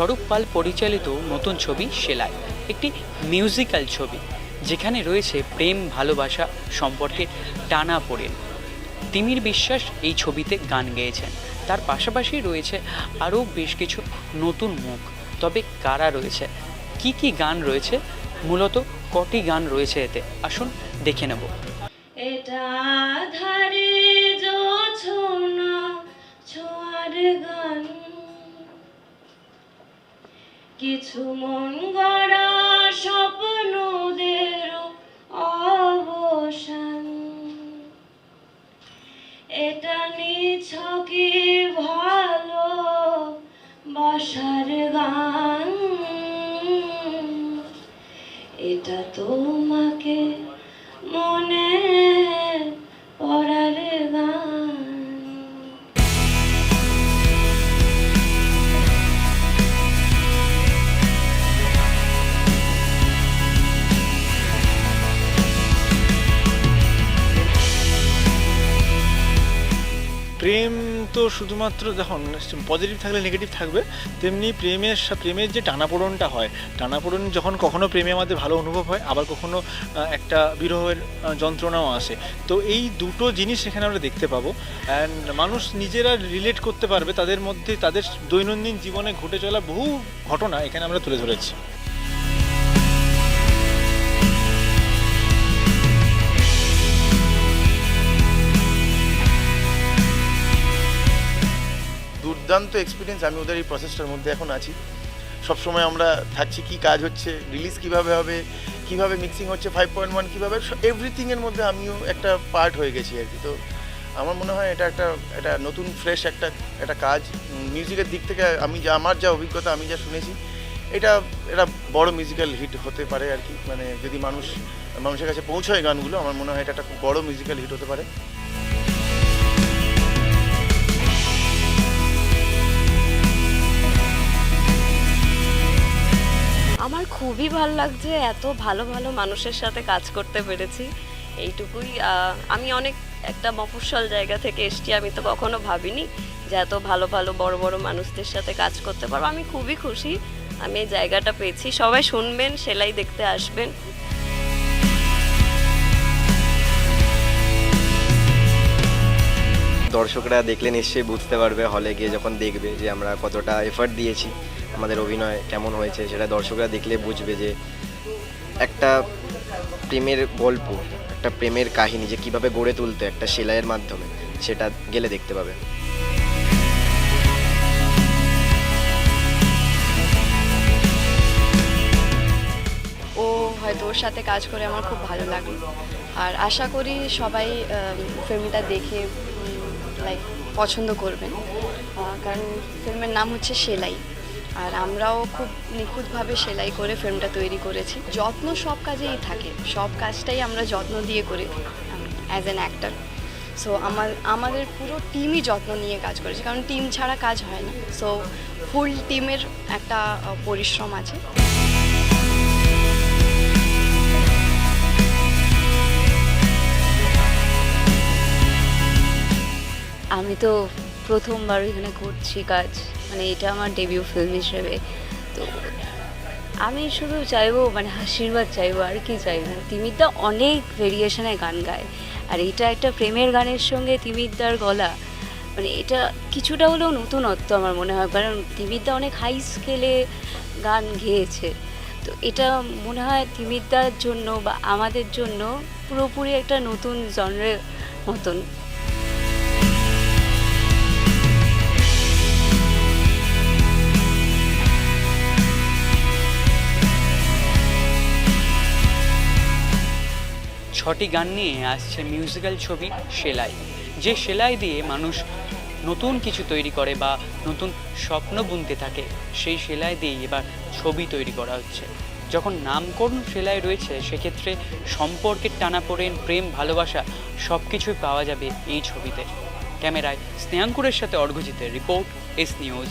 স্বরূপ পাল পরিচালিত নতুন ছবি সেলাই, একটি মিউজিক্যাল ছবি, যেখানে রয়েছে প্রেম, ভালোবাসা সম্পর্কে টানা পড়েন। তিমির বিশ্বাস এই ছবিতে গান গেয়েছেন। তার পাশাপাশি রয়েছে আরও বেশ কিছু নতুন মুখ। তবে কারা রয়েছে? কি কি গান রয়েছে? মূলত কটি গান রয়েছে এতে? আসুন দেখে নেব। এটা ধারে গান। কিছু মন গড়া স্বপ্নদের অবসান। এটা নিছকি ভালো বাসার গান? এটা তোমাকে মনে প্রেম তো শুধুমাত্র দেখুন পজিটিভ থাকলে নেগেটিভ থাকবে, তেমনি প্রেমের প্রেমের যে টানাপোড়নটা হয়, টানাপোড়ন যখন কখনো প্রেমে আমাদের ভালো অনুভব হয়, আবার কখনো একটা বিরহের যন্ত্রণাও আসে। তো এই দুটো জিনিস এখানে আমরা দেখতে পাবো। অ্যান্ড মানুষ নিজেরা রিলেট করতে পারবে, তাদের মধ্যে, তাদের দৈনন্দিন জীবনে ঘটে চলা বহু ঘটনা এখানে আমরা তুলে ধরেছি। দুর্দান্ত এক্সপিরিয়েন্স আমি ওদের এই প্রসেসটার মধ্যে এখন আছি। সবসময় আমরা থাকছি কি কাজ হচ্ছে রিলিজ কীভাবে হবে, কীভাবে মিক্সিং হচ্ছে ফাইভ পয়েন্ট ওয়ান কীভাবে এভরিথিংয়ের মধ্যে আমিও একটা পার্ট হয়ে গেছি আর কি। তো আমার মনে হয় এটা একটা, এটা নতুন ফ্রেশ একটা একটা কাজ। মিউজিকের দিক থেকে আমি যা, আমার যা অভিজ্ঞতা, আমি যা শুনেছি, এটা এটা বড় মিউজিক্যাল হিট হতে পারে আর কি। মানে যদি মানুষ, মানুষের কাছে পৌঁছায় গানগুলো, আমার মনে হয় এটা একটা খুব বড় মিউজিক্যাল হিট হতে পারে। ভালো লাগছে, এত ভালো ভালো মানুষের সাথে কাজ করতে পেরেছি। এইটুকুই আমি অনেক একটা মফস্বল জায়গা থেকে এসেছি, আমি তো কখনো ভাবিনি যে এত ভালো ভালো বড় বড় মানুষদের সাথে কাজ করতে পারব। আমি খুবই খুশি, আমি এই জায়গাটা পেয়েছি। সবাই শুনবেন, সেলাই দেখতে আসবেন। দর্শকরা দেখলে নিশ্চয়ই বুঝতে পারবে হলে গিয়ে যখন দেখবে যে আমরা কতটা এফর্ট দিয়েছি। আমাদের অভিনয় কেমন হয়েছে সেটা দর্শকরা দেখলে বুঝবে যে একটা প্রেমের গল্প, একটা প্রেমের কাহিনী যে কীভাবে গড়ে তুলতে একটা সেলাইয়ের মাধ্যমে, সেটা গেলে দেখতে পাবে। ও হয়তো ওর সাথে কাজ করে আমার খুব ভালো লাগে। আর আশা করি সবাই ফিল্মটা দেখে লাইক পছন্দ করবেন। কারণ ফিল্মের নাম হচ্ছে সেলাই। আর আমরাও খুব নিখুঁতভাবে সেলাই করে ফ্রেমটা তৈরি করেছি। যত্ন সব কাজেই থাকে। সব কাজটাই আমরা যত্ন দিয়ে করি অ্যাজ অ্যান অ্যাক্টার সো আমার, আমাদের পুরো টিমই যত্ন নিয়ে কাজ করেছে, কারণ টিম ছাড়া কাজ হয় না। সো ফুল টিমের একটা পরিশ্রম আছে। আমি তো প্রথমবার এখানে করছি কাজ। মানে এটা আমার ডেবিউ ফিল্ম হিসেবে। তো আমি শুধু চাইব মানে আশীর্বাদ চাইব, আর কি চাইব? তিমিরদা অনেক ভেরিয়েশনে গান গায়। আর এটা একটা প্রেমের গানের সঙ্গে তিমিরদার গলা। মানে এটা কিছুটা হলেও নতুনত্ব আমার মনে হয়, কারণ তিমিরদা অনেক হাই স্কেলে গান গেয়েছে। তো এটা মনে হয় তিমিরদার জন্য বা আমাদের জন্য পুরোপুরি একটা নতুন জনরের মতন। ছটি গান নিয়ে আসছে মিউজিক্যাল ছবি সেলাই। যে সেলাই দিয়ে মানুষ নতুন কিছু তৈরি করে বা নতুন স্বপ্ন বুনতে থাকে, সেই সেলাই দিয়েই এবার ছবি তৈরি করা হচ্ছে। যখন নামকরণ সেলাই রয়েছে, সেক্ষেত্রে সম্পর্কের টানাপোড়েন, প্রেম, ভালোবাসা সব কিছুই পাওয়া যাবে এই ছবিতে। ক্যামেরায় স্নেহাঙ্কুরের সাথে অর্ঘজিতের রিপোর্ট এস নিউজ